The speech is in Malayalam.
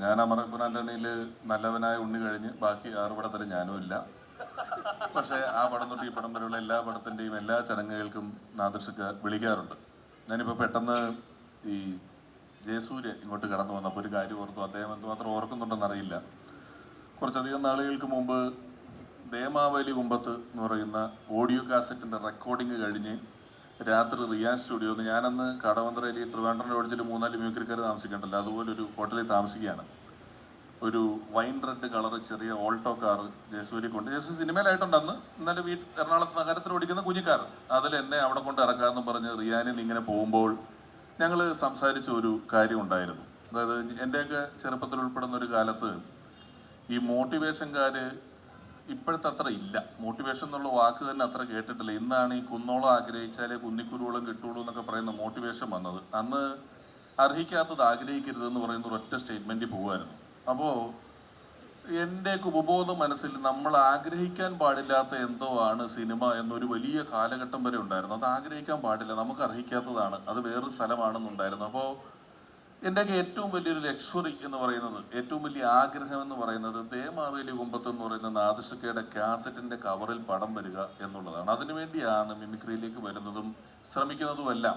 ഞാൻ ആന്റണിയിൽ നല്ലവനായ ഉണ്ണി കഴിഞ്ഞ് ബാക്കി ആറ് പടത്തിൽ ഞാനും ഇല്ല. പക്ഷേ ആ പടം തൊട്ട് ഈ പടം വരെയുള്ള എല്ലാ പടത്തിന്റെയും എല്ലാ ചടങ്ങുകൾക്കും നാദൃശക്ക് വിളിക്കാറുണ്ട്. ഞാനിപ്പോൾ പെട്ടെന്ന് ഈ ജയസൂര്യ ഇങ്ങോട്ട് കടന്നു വന്നപ്പോൾ ഒരു കാര്യം ഓർത്തു. അദ്ദേഹം എന്തുമാത്രം ഓർക്കുന്നുണ്ടെന്ന് അറിയില്ല. കുറച്ചധികം നാളുകൾക്ക് മുമ്പ് ദേമാവലി കുമ്പത്ത് എന്ന് പറയുന്ന ഓഡിയോ കാസറ്റിന്റെ റെക്കോർഡിങ് കഴിഞ്ഞ് രാത്രി റിയാൻ സ്റ്റുഡിയോന്ന് ഞാനന്ന് കടവന്ത്രയിൽ ട്രിവാൻഡ്രം ലോഡ്ജിൽ മൂന്നാൽ മ്യൂക്രിക്കാർ താമസിക്കണ്ടല്ലോ. അതുപോലെ ഒരു ഹോട്ടലിൽ താമസിക്കുകയാണ്. ഒരു വൈൻ റെഡ് കളർ ചെറിയ ഓൾട്ടോ കാർ ജയസൂരി കൊണ്ട് ജയസൂരി സിനിമയിലായിട്ടുണ്ട് അന്ന്. എന്നാലും വീട്ട് എറണാകുളത്ത് നഗരത്തിൽ ഓടിക്കുന്ന കുഞ്ഞിക്കാർ. അതിൽ എന്നെ അവിടെ കൊണ്ട് ഇറക്കാമെന്ന് പറഞ്ഞ് റിയാനിൽ ഇങ്ങനെ പോകുമ്പോൾ ഞങ്ങൾ സംസാരിച്ച ഒരു കാര്യം ഉണ്ടായിരുന്നു. അതായത് എന്റെയൊക്കെ ചെറുപ്പത്തിൽ ഉൾപ്പെടുന്ന ഒരു കാലത്ത് ഈ മോട്ടിവേഷൻകാര് ഇപ്പോഴത്തെ അത്ര ഇല്ല. മോട്ടിവേഷൻ എന്നുള്ള വാക്ക് തന്നെ അത്ര കേട്ടിട്ടില്ല. ഇന്നാണ് ഈ കുന്നോളം ആഗ്രഹിച്ചാലേ കുന്നിക്കുരുവോളം കിട്ടുള്ളൂ എന്നൊക്കെ പറയുന്ന മോട്ടിവേഷൻ വന്നത്. അന്ന് അർഹിക്കാത്തത് ആഗ്രഹിക്കരുതെന്ന് പറയുന്ന ഒരൊറ്റ സ്റ്റേറ്റ്മെന്റ് പോകുമായിരുന്നു അപ്പോൾ എന്റെയൊക്കെ ഉപബോധ മനസ്സിൽ നമ്മൾ ആഗ്രഹിക്കാൻ പാടില്ലാത്ത എന്തോ ആണ് സിനിമ എന്നൊരു വലിയ കാലഘട്ടം വരെ ഉണ്ടായിരുന്നു. അത് ആഗ്രഹിക്കാൻ പാടില്ല. നമുക്ക് അർഹിക്കാത്തതാണ്. അത് വേറൊരു സ്ഥലമാണെന്നുണ്ടായിരുന്നു. അപ്പോൾ എന്റെയൊക്കെ ഏറ്റവും വലിയൊരു ലക്ഷറി എന്ന് പറയുന്നത് ഏറ്റവും വലിയ ആഗ്രഹം എന്ന് പറയുന്നത് ദേമാവേലി കുമ്പത്ത് എന്ന് പറയുന്ന നാദശക്കയുടെ കാസറ്റിന്റെ കവറിൽ പടം വരിക എന്നുള്ളതാണ്. അതിനുവേണ്ടിയാണ് മിമിക്രിയിലേക്ക് വരുന്നതും ശ്രമിക്കുന്നതുമെല്ലാം.